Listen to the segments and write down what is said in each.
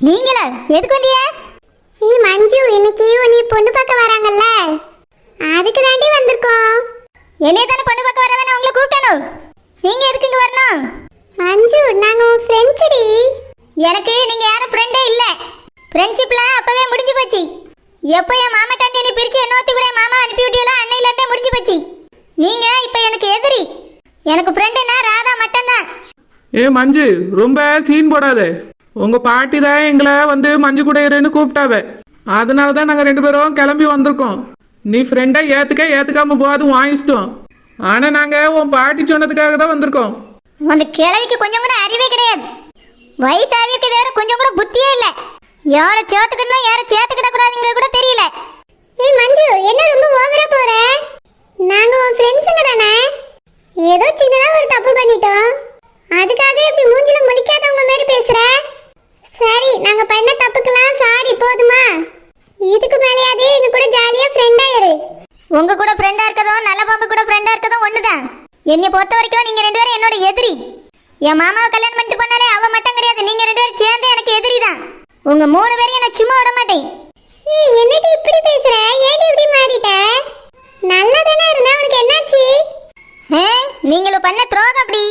நீங்களா? எதுக்கு வந்தீங்க ஏ மஞ்சு இன்னைக்கு உன்னை பொண்ணு பார்க்க வராங்கல்ல. அதுக்கு தாண்டி வந்திருக்கோம். என்னைய தானே பொண்ணு பார்க்க வர வேணா உங்களை கூப்பிட்டணும் நீங்க எதுக்கு இங்க வரணும்? மஞ்சு நாங்க உன் ஃப்ரெண்ட்ஸ்டி எனக்கு நீங்க யாரும் ஃப்ரெண்டே இல்ல. ஃப்ரெண்ட்ஷிப்ல அப்பவே முடிஞ்சு போச்சு. எப்போ என் மாமா டாண்டி நீ பிரிச்சு இன்னொருத்தி கூட மாமா அனுப்பி விட்டியலோ அன்னையில இருந்தே முடிஞ்சு போச்சு. நீங்க இப்ப எனக்கு எதிரி. எனக்கு ஃப்ரெண்டுனா ராதா மட்டும்தான். ஏ மஞ்சு ரொம்ப சீன் போடாத. உங்க பாட்டி தான் எங்களை வந்து மஞ்சு குடையருன்னு கூப்பிட்டாவ. அதனால தான் நாங்கள் ரெண்டு பேரும் கிளம்பி வந்திருக்கோம். நீ ஃப்ரெண்டை ஏற்றுக்க ஏற்றுக்காம போகாது வாங்கிச்சிட்டோம் ஆனால் நாங்கள் உன் பாட்டி சொன்னதுக்காக தான் வந்திருக்கோம். அந்த கிழவிக்கு கொஞ்சம் கூட அறிவே கிடையாது. வயசாவிக்கு வேற கொஞ்சம் கூட புத்தியே இல்லை. யாரை சேர்த்துக்கணும் யாரை சேர்த்துக்கிட கூடாதுங்க கூட தெரியல. ஏய் மஞ்சு என்ன ரொம்ப ஓவரா போற? நாங்க உன் ஃப்ரெண்ட்ஸுங்க தானே? ஏதோ சின்னதா ஒரு தப்பு பண்ணிட்டோம். அதுக்காக இப்படி மூஞ்சில முழிக்காதவங்க மாதிரி பேசுற? சரி நாங்க பண்ண தப்புக்கெல்லாம் சாரி போதுமா? இதுக்கு மேலேயாவது எங்க கூட ஜாலியா ஃப்ரெண்டா இரு. உங்க கூட ஃப்ரெண்டா இருக்கதும் நல்ல பாம்பு கூட ஃப்ரெண்டா இருக்கதும் ஒண்ணுதான். என்னை பொறுத்த வரைக்கும் நீங்க ரெண்டு பேரும் என்னோட எதிரி. என் மாமாவை கல்யாணம் பண்ணிட்டு போனாலே அவ மட்டும் கிடையாது நீங்க ரெண்டு பேரும் சேர்ந்து எனக்கு எதிரி தான் உங்க மூணு பேரையும் நான் சும்மா விட மாட்டேன். என்னடி இப்படி பேசுற? ஏடி இப்படி மாறிட்ட? நல்லா தானே இருந்தா உனக்கு என்னாச்சு? நீங்களும் பண்ண துரோகம் அப்படி.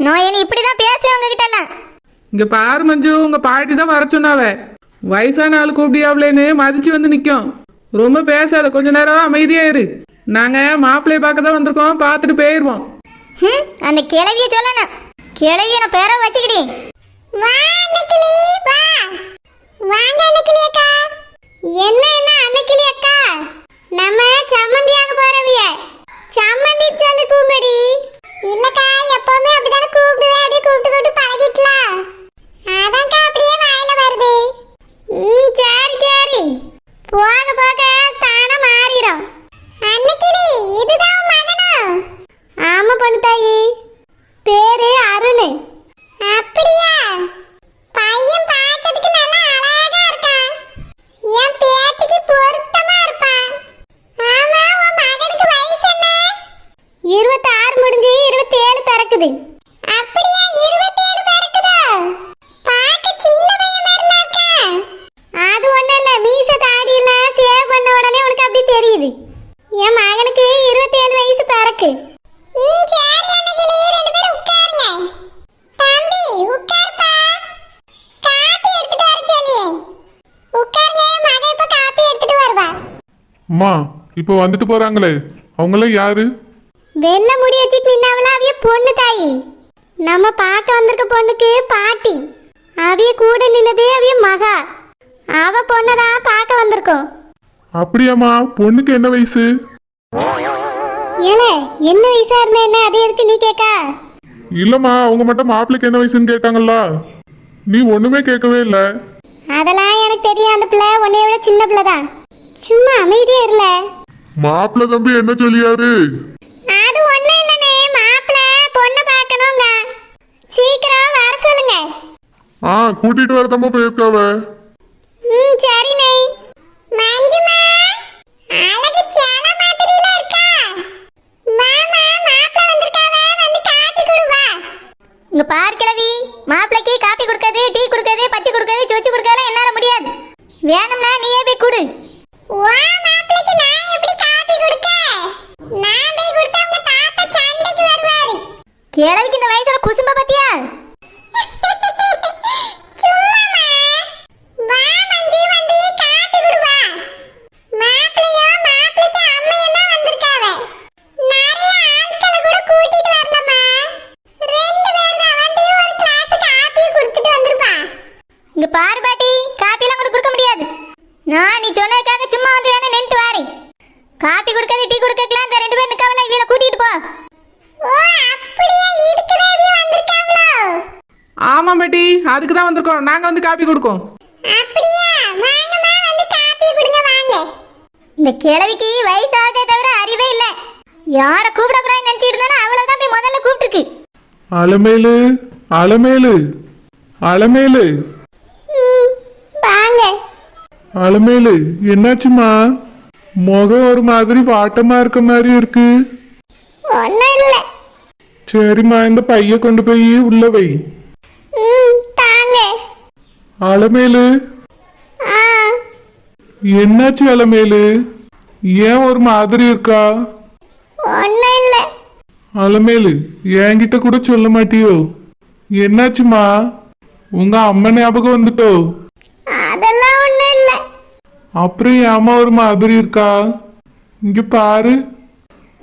நான் இனி இப்படிதான் பேசுவேன் உங்ககிட்ட எல்லாம் இங்க பாரு மஞ்சு உங்க பாட்டி தான் வர சொன்னாவ. வயசான ஆள் கூப்பிடியாவிலேன்னு மதிச்சு வந்து நிற்கும் ரொம்ப பேசாத கொஞ்ச நேரம் அமைதியா இரு நாங்க மாப்பிள்ளைய பார்க்க தான் வந்திருக்கோம் பார்த்துட்டு போயிடுவோம் அந்த கிழவிய சொல்லணும். கிழவிய நான் பேர வச்சுக்கிட்டேன் வா அன்னக்கிளி வா வாங்க அன்னக்கிளி அக்கா என்ன என்ன அன்னக்கிளி அக்கா நம்ம சம்மந்தியாக போறவிய சம்மந்தி சொல்லி கூங்கடி இல்லக்கா எப்பவுமே அப்படிதானே கூப்பிடுவேன் அப்படியே கூப்பிட்டு கூப்பிட்டு பழகிக்கலாம் அதான்க்கா அப்படியே வாயில வருது ம் சரி சரி போக போக தானா மாறிடும் அன்னக்கிளி இதுதான் உன் மகனா ஆமா பொண்ணு தாயி பேரு அருண் அப்படியா பையன் பார்க்கிறதுக்கு நல்லா அழகா இருக்கான் என் பேத்திக்கு பொருத்தமா இருப்பான் ஆமா உன் மகனுக்கு வயசு என்ன இருபத்தாறு முடிஞ்சு இருபத்தேழு பிறக்குது? அப்படியா சின்ன பையன் மாதிரில அது ஒண்ணும் இல்ல மீச தாடி சேவ் பண்ண உடனே உனக்கு அப்படி தெரியுது. என் மகனுக்கு இருபத்தேழு வயசு பிறக்கு. ம் சரி அன்னைக்கு ரெண்டு பேரும் உட்காருங்க. தம்பி எடுத்துட்டு வர சொல்லி. உட்காருங்க மகன் இப்ப எடுத்துட்டு வருவா. அம்மா இப்போ வந்துட்டு போறாங்களே. அவங்களாம் யாரு? வெள்ள முடி வச்சுட்டு நின்னாவல அவிய பொண்ணு தாயி. நம்ம பார்க்க வந்திருக்க பொண்ணுக்கு பாட்டி. அவிய கூட நின்னதே அவிய மகா. அவ பொண்ணதான் பார்க்க வந்திருக்கோம். அப்படியாம்மா பொண்ணுக்கு என்ன வயசு? ஏல என்ன வயசா இருந்தா என்ன? அது எதுக்கு நீ கேக்கா இல்லம்மா அவங்க மட்டும் மாப்பிள்ளைக்கு என்ன வயசுன்னு கேட்டாங்கல்ல. நீ ஒண்ணுமே கேட்கவே இல்லை. அதெல்லாம் எனக்கு தெரியும். அந்த பிள்ளை உன்னைய விட சின்ன பிள்ளை தான் சும்மா அமைதியா இருல மாப்பிள்ளை தம்பி என்ன சொல்லியாரு? அது ஒண்ணும் இல்லனே மாப்பிள்ள பொண்ணு பார்க்கணுங்க. சீக்கிரம் வர சொல்லுங்க. ஆ கூட்டிட்டு வரதம்மா போயிருக்காவ. ம் சரிண்ணே. மஞ்சுமா அழகு சேல மாதிரில இருக்கா? மாமா மாப்பிள்ள வந்திருக்காவ வந்து காப்பி கொடு வா இங்க பாரு கிழவி மாப்பிளைக்கு காப்பி கொடுக்கறது டீ கொடுக்கறது பச்சை கொடுக்கறது சொச்சு கொடுக்கறதுலாம் என்னால முடியாது. வேணும்னா நீயே போய் கொடு. வா மாப்பிளைக்கு நான் எப்படி காப்பி கொடுக்க? நான் போய் கொடுத்தா உங்க தாத்தா சண்டைக்கு வருவாரு கிழவிக்கு இந்த வயசுல குசும்ப பத்தியா சும்மாமா வா மஞ்சி வந்து காப்பி கொடு வா மாப்பிளையும் மாப்பிளைக்கு அம்மையும் தான் வந்திருக்காவ நிறைய ஆட்களை கூட கூட்டிட்டு வரலம்மா ரெண்டு பேர் தான் வந்து ஒரு கிளாஸ் காப்பி கொடுத்துட்டு வந்திருப்பா இங்க பாரு பாட்டி காப்பிலாம் கூட கொடுக்க முடியாது நான் நீ சொன்னதுக்காக சும்மா வந்து வேணா நின்னுட்டு வாரேன் காப்பி கொடுக்கறது டீ கொடுக்கலாம் இந்த ரெண்டு பேர் நிக்கவல இவளை கூட்டிட்டு போ ஓ அப்படியே இதுக்குதான் வந்திருக்காங்களோ ஆமாம் பாட்டி அதுக்கு தான் வந்திருக்கோம். நாங்கள் வந்து காப்பி கொடுக்கோம். அப்படியா? வாங்கம்மா வந்து காப்பி கொடுங்க வாங்க. இந்த கிழவிக்கு வயசாகதே தவிர அறிவே இல்ல. யார கூப்பிடக்கூடாதுன்னு நினைச்சிட்டு இருந்தானோ அவ்வளவுதான் போய் முதல்ல கூப்பிட்டுருக்கு. அலமேலு அலமேலு அலமேலு. வாங்க. அலமேலு என்னாச்சுமா முகம் ஒரு மாதிரி வாட்டமா இருக்க மாதிரி இருக்கு. ஒன்றும் இல்லை. சரிம்மா இந்த பைய கொண்டு போய் உள்ள வை. ம் அலமேலு. என்னாச்சு அலமேலு? ஏன் ஒரு மாதிரி இருக்கா? அலமேலு என்கிட்ட கூட சொல்ல மாட்டியோ? என்னாச்சுமா உங்க அம்மா ஞாபகம் வந்துட்டோ? அப்புறம் ஏமா ஒரு மாதிரி இருக்கா? இங்க பாரு.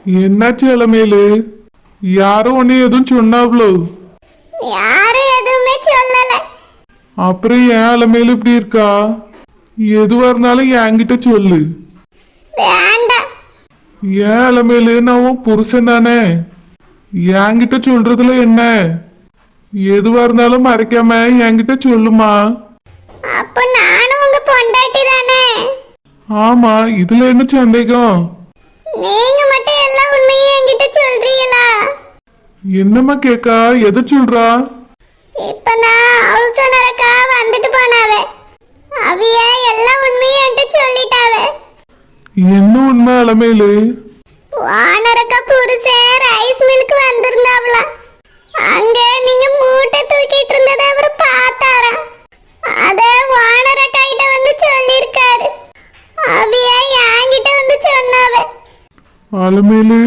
என்னாச்சு அலமேலு? யாரும் உன்னை எதுவும் சொன்னாவ்ளோ யாரும் எதுவுமே சொல்லலை. அப்புறம் ஏன் அலமேலு இப்படி இருக்கா? எதுவா இருந்தாலும் என்கிட்ட சொல்லு. வேண்டாம். ஏன் அலமேலு நான் உன் புருஷன் தானே? என்கிட்ட சொல்றதுல என்ன? எதுவா இருந்தாலும் மறைக்காம என்கிட்ட சொல்லுமா? அப்போ நானும் உங்க பொண்டாட்டி தானே? ஆமா இதுல என்ன சந்தேகம்? நீங்க மட்டும் எல்லா உண்மையும் என்கிட்ட சொல்றீங்களா? என்னம்மா கேக்கா? எதை சொல்றா? இப்பதான் ஹவுஸ் ஓனரக்கா வந்துட்டு போனாவே. அவிய எல்லா உண்மையும் என்கிட்ட சொல்லிட்டாவே. என்ன உண்மை ஓனரக்கா ரைஸ் மில்க் வந்திருந்தாவலாம் அங்க நீங்க மூட்டை தூக்கிட்டு இருந்ததை அவர் பார்த்தாராம் அத ஓனரக்கா கிட்ட வந்து சொல்லியிருக்காரு. அவிய என்கிட்ட வந்து சொன்னாவே. அலமேலு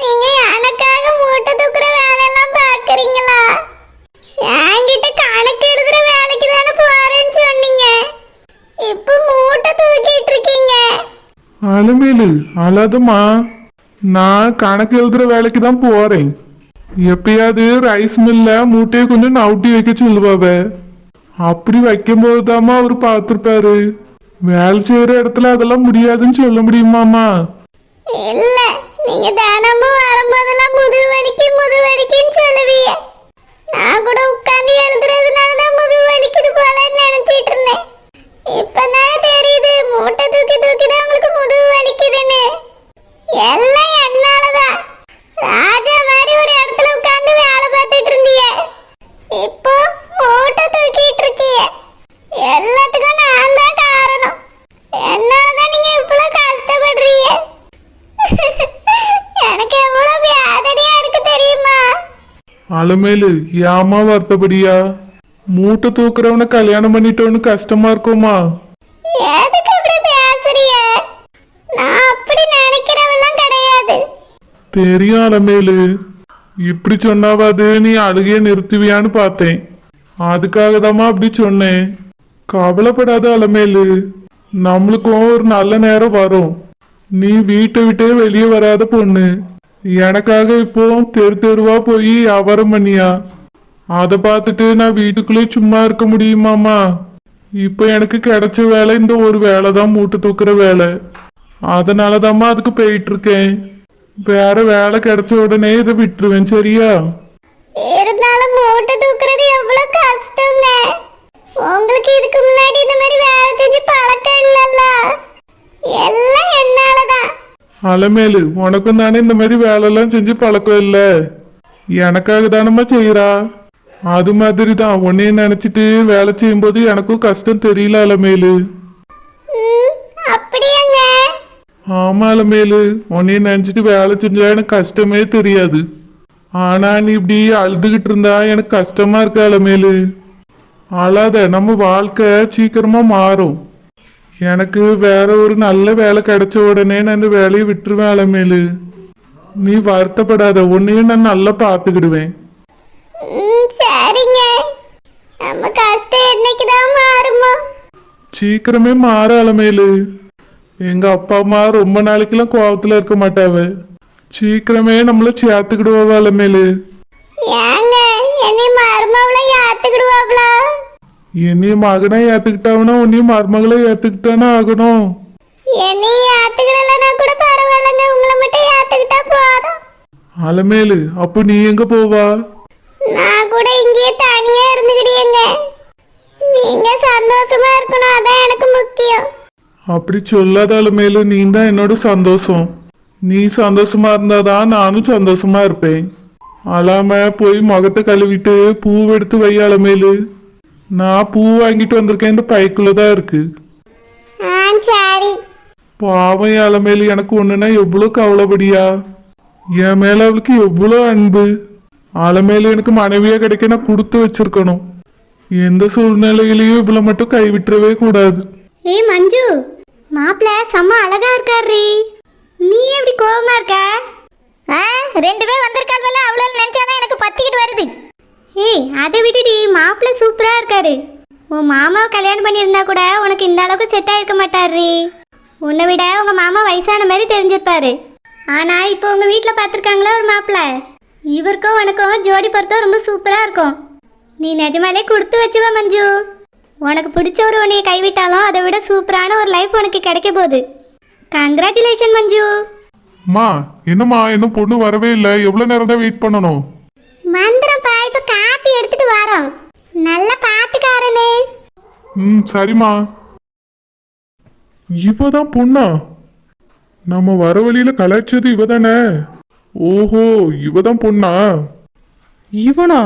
நீங்க எனக்காக மூட்டை தூக்குற வேலையெல்லாம் பாக்குறீங்களா என்கிட்ட கணக்கு எழுதுற வேலைக்கு தானே போறேன்னு சொன்னீங்க இப்போ மூட்டை தூக்கிட்டு இருக்கீங்க அலுமேலு அழாதம்மா நான் கணக்கு எழுதுற வேலைக்கு தான் போறேன் எப்பயாவது ரைஸ் மில்ல மூட்டையை கொஞ்சம் நவுட்டி வைக்க சொல்லுவாவ அப்படி வைக்கும் போதுதாம்மா அவர் பார்த்துருப்பாரு வேலை செய்யற இடத்துல அதெல்லாம் முடியாதுன்னு சொல்ல முடியுமாமா இல்ல நீங்க தினமும் வரும்போதெல்லாம் வலிக்கு வலிக்குன்னு சொல்லுவீங்க நான் கூட உட்கார்ந்து எழுதுறதுனால தான் வலிக்குது நினைச்சிட்டு இருந்தேன் மூட்டை தூக்கி தூக்கி தான் உங்களுக்கு முதுகு வலிக்குதுன்னு. எல்லாம் என்னாலதான். ராஜா மாதிரி ஒரு இடத்துல உட்கார்ந்து வேலை பார்த்துட்டு இருந்தீங்க இப்போ மூட்டை தூக்கிட்டு இருக்கீங்க எல்லாத்துக்கும் நான் தான் காரணம். என்னாலதான் நீங்க இவ்வளவு கஷ்டப்படுறீங்க? எனக்கு எவ்வளவு வியாதனையா இருக்கு தெரியுமா? அலமேலு ஏமா வருத்தப்படியா? மூட்டை தூக்குறவனை கல்யாணம் பண்ணிட்டோன்னு கஷ்டமா இருக்குமா? எதுக்கு அப்படி பேசுறிய நான் அப்படி நினைக்கிறவெல்லாம் கிடையாது. தெரியும் அலமேலு இப்படி சொன்னாவது நீ அழுகைய நிறுத்துவியான்னு பார்த்தேன். அதுக்காக தாம்மா அப்படி சொன்னேன். கவலைப்படாத அலமேலு. நம்மளுக்கும் ஒரு நல்ல நேரம் வரும். நீ வீட்டை விட்டே வெளியே வராத பொண்ணு. எனக்காக இப்போ தெரு தெருவா போய் வியாபாரம் பண்ணியா? அதை பார்த்துட்டு நான் வீட்டுக்குள்ளே சும்மா இருக்க முடியுமாமா இப்போ எனக்கு கிடைச்ச வேலை இந்த ஒரு வேலை தான் மூட்டை தூக்குற வேலை. அதனால தாம்மா அதுக்கு போயிட்டு இருக்கேன் வேற வேலை கிடைச்ச உடனே இதை விட்டுருவேன் சரியா? இருந்தாலும் மூட்டை தூக்குறது எவ்வளவு கஷ்டங்க. உங்களுக்கு இதுக்கு முன்னாடி இந்த மாதிரி வேலை செஞ்சு பழக்கம் இல்லல்ல. எல்லாம் என்னாலதான். அலமேலு உனக்கும் தானே இந்த மாதிரி வேலையெல்லாம் செஞ்சு பழக்கம் இல்லை. எனக்காக தானம்மா செய்யறா அது மாதிரி தான் உன்னைய நினைச்சிட்டு வேலை செய்யும்போது எனக்கும் கஷ்டம் தெரியல அலமேலு. அப்படியாங்க? ஆமா அலமேலு. உன்னைய நினைச்சிட்டு வேலை செஞ்சா எனக்கு கஷ்டமே தெரியாது. ஆனா நீ இப்படி அழுதுகிட்டு இருந்தா எனக்கு கஷ்டமா இருக்கு அலமேலு. அழாத நம்ம வாழ்க்கை சீக்கிரமா மாறும். எனக்கு வேற ஒரு நல்ல வேலை கிடைச்ச உடனே நான் இந்த வேலையை விட்டுருவேன் அலமேலு. நீ வருத்தப்படாத உன்னையும் நான் நல்லா பார்த்துக்கிடுவேன். சரிங்க. நம்ம கஷ்டம் என்னைக்குதான் மாறுமோ? சீக்கிரமே மாற அலமேலு எங்க அப்பா அம்மா ரொம்ப நாளைக்கெல்லாம் கோவத்துல இருக்க மாட்டாவ. சீக்கிரமே நம்மள சேர்த்துக்கிடுவாவ அலமேலு ஏங்க என்னை மருமவளை யாத்துக்கிடுவாங்களா என்னையும் மகனை ஏத்துக்கிட்டாவனா உன்னையும் மருமகளை ஏத்துக்கிட்டானே ஆகணும். என்னை யாத்துக்கிடலன்னா கூட பரவாயில்லைங்க உங்களை மட்டும் யாத்துக்கிட்டா போதும். அலமேலு அப்போ நீ எங்க போவா? நான் கூட இங்கேயே தனியா இருந்துக்கிடியேங்க நீங்க சந்தோஷமா இருக்கணும் அதான் எனக்கு முக்கியம். அப்படி சொல்லாத அலமேலு நீ தான் என்னோட சந்தோஷம். நீ சந்தோஷமா இருந்தாதான் நானும் சந்தோஷமா இருப்பேன். அழாம போய் முகத்தை கழுவிட்டு பூ எடுத்து வை அலமேலு நான் பூ வாங்கிட்டு வந்திருக்கேன் இந்த பைக்குள்ள தான் இருக்கு. பாவம் அலமேலு எனக்கு ஒண்ணுனா எவ்வளோ கவலைப்படியா? என் மேல அவளுக்கு எவ்வளோ அன்பு? அலமேலு எனக்கு மனைவியா கிடைக்க நான் கொடுத்து வச்சிருக்கணும் எந்த சூழ்நிலையிலயும் இவ்வளவு மட்டும் கைவிட்டுறவே கூடாது ஏய் மஞ்சு மாப்பிள்ள செம்ம அழகா இருக்காரு நீ எப்படி கோவமா இருக்க ஆ ரெண்டு பேர் வந்திருக்காள்வல்ல அவ்வளோ நினைச்சாதான் எனக்கு பத்திக்கிட்டு வருது ஏய் அதை விட்டுடி மாப்பிள்ள சூப்பரா இருக்காரு உன் மாமாவை கல்யாணம் பண்ணியிருந்தா கூட உனக்கு இந்த அளவுக்கு செட் ஆயிருக்க மாட்டாரு உன்னை விட உங்க மாமா வயசான மாதிரி தெரிஞ்சிருப்பாரு ஆனா இப்போ உங்க வீட்டில் பார்த்துருக்காங்களா ஒரு மாப்பிள்ள இவருக்கும் உனக்கும் ஜோடி பொருத்தம் ரொம்ப சூப்பரா இருக்கும். நீ நிஜமாலே கொடுத்து வச்சுவ மஞ்சு. உனக்கு பிடிச்ச ஒரு உன்னைய கைவிட்டாலும் அதை விட சூப்பரான ஒரு லைஃப் உனக்கு கிடைக்க போகுது. கங்க்ராச்சுலேஷன் மஞ்சு. அம்மா என்னம்மா இன்னும் பொண்ணு வரவே இல்லை. எவ்வளவு நேரம் தான் வெயிட் பண்ணணும்? மந்திரம்ப்பா இப்போ காப்பி எடுத்துட்டு வரோம். நல்ல பாட்டுக்காரனு. ம் சரிம்மா. இவதான் பொண்ணா? நம்ம வர வழியில கலாய்ச்சது இவ தானே ஓஹோ இவதான் பொண்ணா? இவனா?